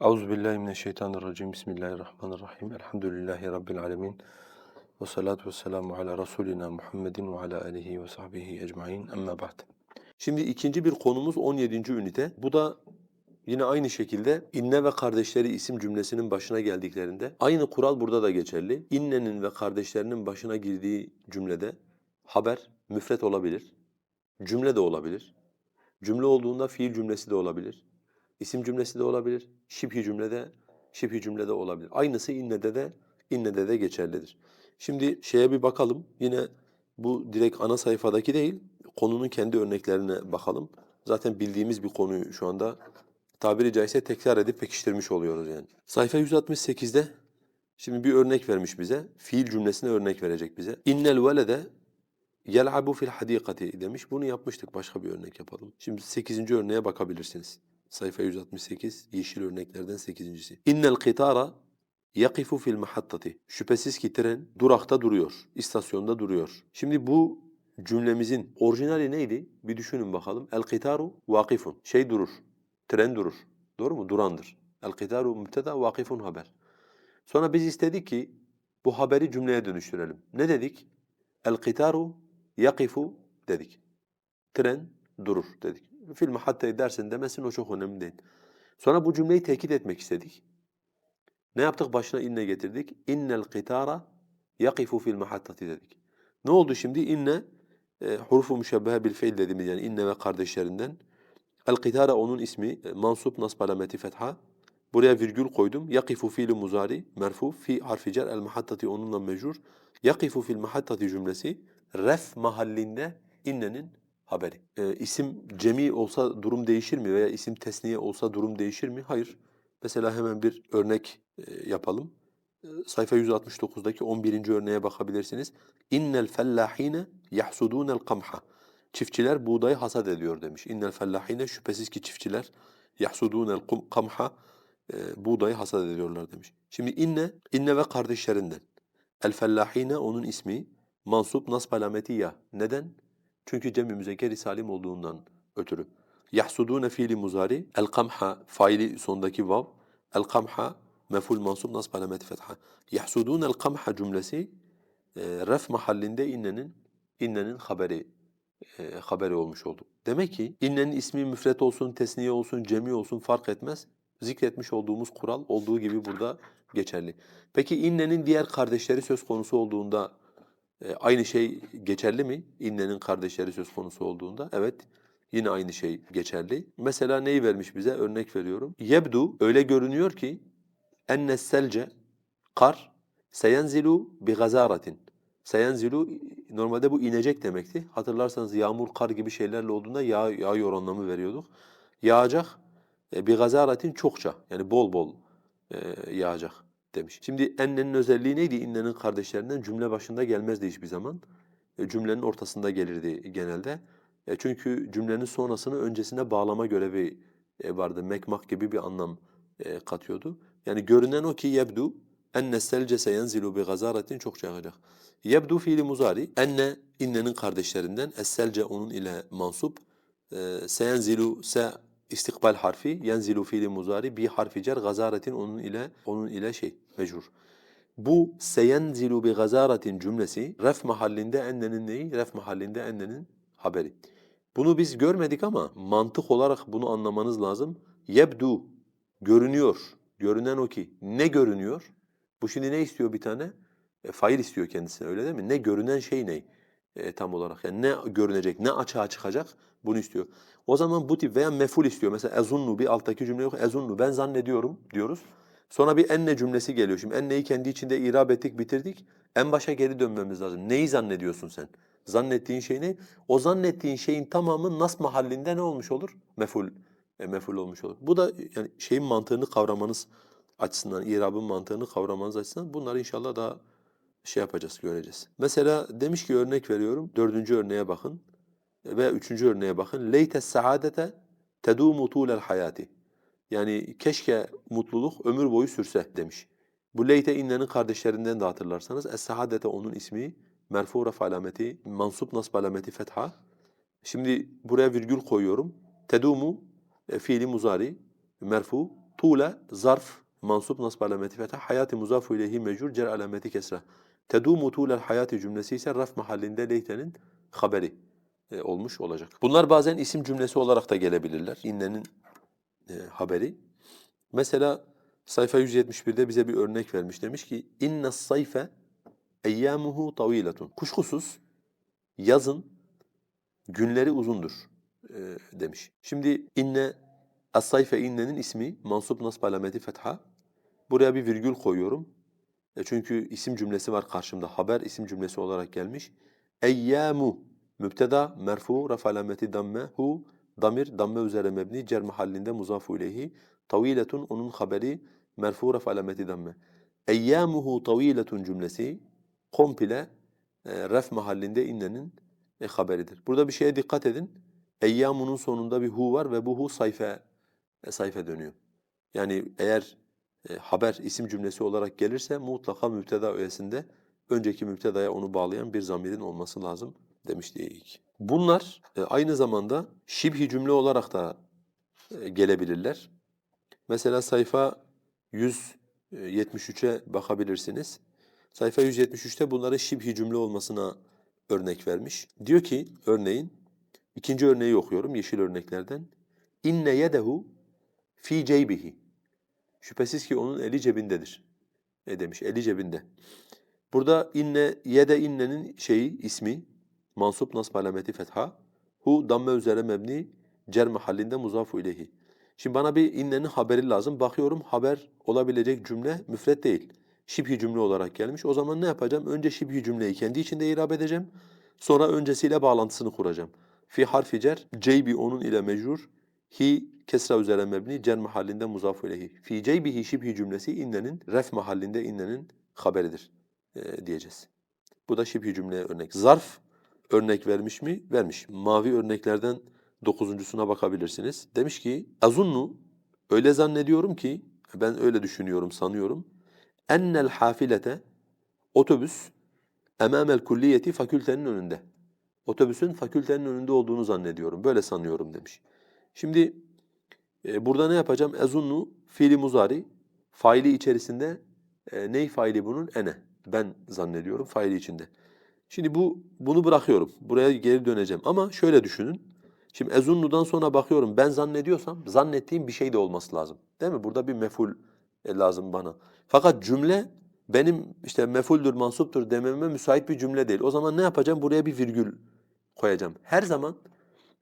Euzubillahimineşşeytanirracim. Bismillahirrahmanirrahim. Elhamdülillahi Rabbil alemin. Ve salatu ve selamu ala Resulina Muhammedin ve ala alihi ve sahbihi ecmain. Amma ba'd. Şimdi ikinci bir konumuz 17. ünite. Bu da yine aynı şekilde inne ve kardeşleri isim cümlesinin başına geldiklerinde aynı kural burada da geçerli. İnnenin ve kardeşlerinin başına girdiği cümlede haber müfret olabilir. Cümle de olabilir. Cümle olduğunda fiil cümlesi de olabilir. İsim cümlesi de olabilir. Şibhi cümlede şibhi cümlede olabilir. Aynısı innede de innede de geçerlidir. Şimdi şeye bir bakalım. Yine bu direkt ana sayfadaki değil, konunun kendi örneklerine bakalım. Zaten bildiğimiz bir konuyu şu anda tabiri caizse tekrar edip pekiştirmiş oluyoruz yani. Sayfa 168'de şimdi bir örnek vermiş bize. Fiil cümlesine örnek verecek bize. İnnel velede yel'abu fil hadikati demiş. Bunu yapmıştık. Başka bir örnek yapalım. Şimdi 8. örneğe bakabilirsiniz. Sayfa 168 yeşil örneklerden 8.si. İnnel qitara yakifu fil mahattati. Şüphesiz ki tren durakta duruyor, istasyonda duruyor. Şimdi bu cümlemizin orijinali neydi? Bir düşünün bakalım. El qitaru vakifun. Şey durur. Tren durur. Doğru mu? Durandır. El qitaru mübteda vakifun haber. Sonra biz istedik ki bu haberi cümleye dönüştürelim. Ne dedik? El qitaru yakifu dedik. Tren durur dedik. Fil mahatte dersin demesin o çok önemli değil. Sonra bu cümleyi tekit etmek istedik. Ne yaptık? Başına inne getirdik. İnnel qitara yakifu fil mahattati dedik. Ne oldu şimdi? İnne e, hurufu müşebbehe bil fiil dediğimiz yani inne ve kardeşlerinden. El qitara onun ismi e, mansup nasb alameti fetha. Buraya virgül koydum. Yakifu fiili muzari merfu fi harfi cer el mahattati onunla mecrur. Yakifu fil mahattati cümlesi ref mahallinde innenin haberi. E, isim cemi olsa durum değişir mi veya isim tesniye olsa durum değişir mi? Hayır. Mesela hemen bir örnek e, yapalım. E, sayfa 169'daki 11. örneğe bakabilirsiniz. İnnel fellahine yahsudunel kamha. Çiftçiler buğdayı hasat ediyor demiş. İnnel fellahine şüphesiz ki çiftçiler yahsudunel kamha e, buğdayı hasat ediyorlar demiş. Şimdi inne, inne ve kardeşlerinden. El fellahine onun ismi. Mansup nasb alameti ya. Neden? Çünkü cem-i müzekker salim olduğundan ötürü. Yahsudune fiili muzari, el kamha faili sondaki vav, el kamha mef'ul mansub nasb alameti fetha. Yahsudune el kamha cümlesi e, ref mahallinde innenin innenin haberi e, haberi olmuş oldu. Demek ki innenin ismi müfret olsun, tesniye olsun, cemi olsun fark etmez. Zikretmiş olduğumuz kural olduğu gibi burada geçerli. Peki innenin diğer kardeşleri söz konusu olduğunda e, aynı şey geçerli mi? İnnenin kardeşleri söz konusu olduğunda. Evet. Yine aynı şey geçerli. Mesela neyi vermiş bize? Örnek veriyorum. Yebdu öyle görünüyor ki enne kar seyenzilu bi gazaratin. Seyenzilu normalde bu inecek demekti. Hatırlarsanız yağmur, kar gibi şeylerle olduğunda yağ, yağıyor anlamı veriyorduk. Yağacak e, bi gazaratin çokça yani bol bol e, yağacak demiş. Şimdi ennenin özelliği neydi? İnnenin kardeşlerinden cümle başında gelmezdi hiçbir zaman. E, cümlenin ortasında gelirdi genelde. E, çünkü cümlenin sonrasını öncesine bağlama görevi e, vardı. Mekmak gibi bir anlam e, katıyordu. Yani görünen o ki yebdu enne selce seyenzilu bi gazaratin çok yağacak. Yebdu fiili muzari enne innenin kardeşlerinden es-selce onun ile mansup e, seyenzilu se istikbal harfi yenzilu fiili muzari bi harfi cer gazaretin onun ile onun ile şey mecrur. Bu seyenzilu bi gazaretin cümlesi ref mahallinde ennenin neyi? Ref mahallinde ennenin haberi. Bunu biz görmedik ama mantık olarak bunu anlamanız lazım. Yebdu görünüyor. Görünen o ki ne görünüyor? Bu şimdi ne istiyor bir tane? E, fail istiyor kendisine öyle değil mi? Ne görünen şey ne? E, tam olarak yani ne görünecek, ne açığa çıkacak bunu istiyor. O zaman bu tip veya meful istiyor. Mesela ezunnu bir alttaki cümle yok. Ezunnu ben zannediyorum diyoruz. Sonra bir enne cümlesi geliyor. Şimdi enneyi kendi içinde irab ettik, bitirdik. En başa geri dönmemiz lazım. Neyi zannediyorsun sen? Zannettiğin şey ne? O zannettiğin şeyin tamamı nas mahallinde ne olmuş olur? Meful, e, meful olmuş olur. Bu da yani şeyin mantığını kavramanız açısından, irabın mantığını kavramanız açısından bunları inşallah daha şey yapacağız, göreceğiz. Mesela demiş ki örnek veriyorum, dördüncü örneğe bakın ve üçüncü örneğe bakın. Leyte saadete tedumu tulel hayati. Yani keşke mutluluk ömür boyu sürse demiş. Bu leyte innenin kardeşlerinden de hatırlarsanız es-saadete onun ismi merfu raf alameti, mansup nasb alameti fetha. Şimdi buraya virgül koyuyorum. Tedumu e, fiili muzari merfu tuğle zarf mansup nasb alameti fetha hayati muzafu ileyhi mecrur cer alameti kesra. Tedumu tuğlel hayati cümlesi ise raf mahallinde leytenin haberi e, olmuş olacak. Bunlar bazen isim cümlesi olarak da gelebilirler. İnnenin e, haberi. Mesela sayfa 171'de bize bir örnek vermiş. Demiş ki inne sayfe eyyamuhu taviletun. Kuşkusuz yazın günleri uzundur e, demiş. Şimdi inne as-sayfe innenin ismi mansup nasb alameti fetha. Buraya bir virgül koyuyorum. E çünkü isim cümlesi var karşımda. Haber isim cümlesi olarak gelmiş. Eyyamu mübteda merfu raf alameti damme hu damir damme üzere mebni cer mahallinde muzafu ileyhi taviletun onun haberi merfu raf alameti damme. Eyyamuhu taviletun cümlesi komple e, ref mahallinde innenin e, haberidir. Burada bir şeye dikkat edin. Eyyamunun sonunda bir hu var ve bu hu sayfa e, sayfa dönüyor. Yani eğer e, haber isim cümlesi olarak gelirse mutlaka müpteda öğesinde önceki müptedaya onu bağlayan bir zamirin olması lazım demişti ilk. Bunlar e, aynı zamanda şibhi cümle olarak da e, gelebilirler. Mesela sayfa 173'e bakabilirsiniz. Sayfa 173'te bunların şibhi cümle olmasına örnek vermiş. Diyor ki örneğin ikinci örneği okuyorum yeşil örneklerden. İnne yedehu fi ceybihi. Şüphesiz ki onun eli cebindedir. Ne demiş? Eli cebinde. Burada inne yede innenin şeyi ismi mansup nasb alameti fetha. Hu damme üzere mebni cer mahallinde muzafu ileyhi. Şimdi bana bir innenin haberi lazım. Bakıyorum haber olabilecek cümle müfret değil. Şibhi cümle olarak gelmiş. O zaman ne yapacağım? Önce şibhi cümleyi kendi içinde irab edeceğim. Sonra öncesiyle bağlantısını kuracağım. Fi harfi cer, ceybi onun ile mecrur, hi kesra üzere mebni, cer mahallinde muzafu ileyhi. Fi ceybihi şibhi cümlesi innenin, ref mahallinde innenin haberidir e, diyeceğiz. Bu da şibhi cümleye örnek. Zarf örnek vermiş mi? Vermiş. Mavi örneklerden dokuzuncusuna bakabilirsiniz. Demiş ki, azunnu, öyle zannediyorum ki, ben öyle düşünüyorum, sanıyorum. Ennel hafilete, otobüs, emamel kulliyeti fakültenin önünde. Otobüsün fakültenin önünde olduğunu zannediyorum, böyle sanıyorum demiş. Şimdi e, burada ne yapacağım? Ezunnu fiili muzari, faili içerisinde e, ney faili bunun? Ene. Ben zannediyorum faili içinde. Şimdi bu bunu bırakıyorum. Buraya geri döneceğim. Ama şöyle düşünün. Şimdi ezunnudan sonra bakıyorum. Ben zannediyorsam zannettiğim bir şey de olması lazım. Değil mi? Burada bir meful e, lazım bana. Fakat cümle benim işte mefuldür, mansuptur dememe müsait bir cümle değil. O zaman ne yapacağım? Buraya bir virgül koyacağım. Her zaman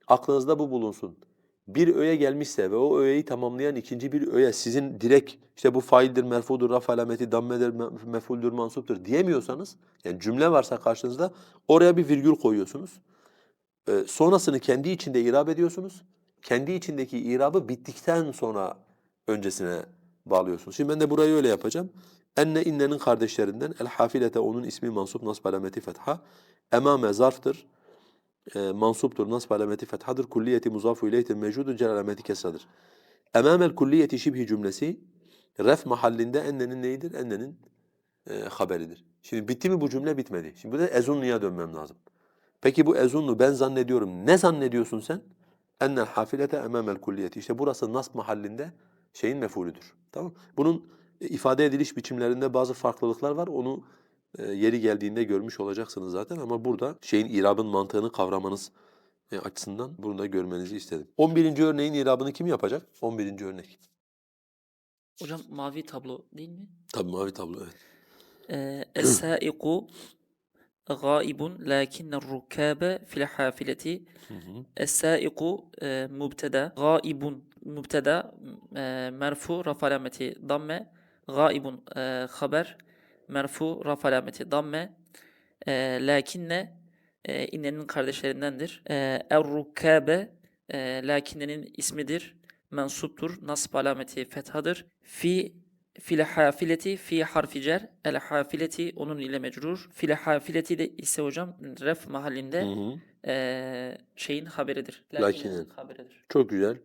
aklınızda bu bulunsun. Bir öğe gelmişse ve o öğeyi tamamlayan ikinci bir öğe sizin direkt işte bu faildir, merfudur, raf alameti, dammedir, me- mefuldür, mansuptur diyemiyorsanız, yani cümle varsa karşınızda oraya bir virgül koyuyorsunuz. Ee, sonrasını kendi içinde irab ediyorsunuz. Kendi içindeki irabı bittikten sonra öncesine bağlıyorsunuz. Şimdi ben de burayı öyle yapacağım. Enne innenin kardeşlerinden el hafilete onun ismi mansup nasb alameti fetha. Emame zarftır. E, mansuptur nasb alameti fethadır. Kulliyeti muzafu ileyhtir mevcudur cer alameti kesradır. Emamel kulliyeti şibhi cümlesi ref mahallinde ennenin neyidir? Ennenin e, haberidir. Şimdi bitti mi bu cümle? Bitmedi. Şimdi burada ezunluya dönmem lazım. Peki bu ezunnu ben zannediyorum. Ne zannediyorsun sen? Ennel hafilete emamel kulliyeti. İşte burası nasb mahallinde şeyin mef'ulüdür. Tamam? Bunun e, ifade ediliş biçimlerinde bazı farklılıklar var. Onu e, yeri geldiğinde görmüş olacaksınız zaten ama burada şeyin irabın mantığını kavramanız e, açısından bunu da görmenizi istedim. 11. örneğin irabını kim yapacak? 11. örnek. Hocam mavi tablo değil mi? Tabii mavi tablo evet. Ee, Es-sâiku gâibun lâkinne rukkâbe fil hâfileti. Es-sâiku e, mübteda, gâibun mübteda, e, merfu raf alameti damme, gâibun e, haber, merfu raf alameti damme, e, lakinne e, innenin kardeşlerindendir. E, Er-rukkâbe e, lakinnenin ismidir, mensuptur, nasb alameti fethadır. Fi Fil hafileti fi harfi cer. El hafileti onun ile mecrur. Fil hafileti de ise hocam ref mahallinde Hı hı. eee, şeyin haberidir. Lakinin. haberidir. Çok güzel.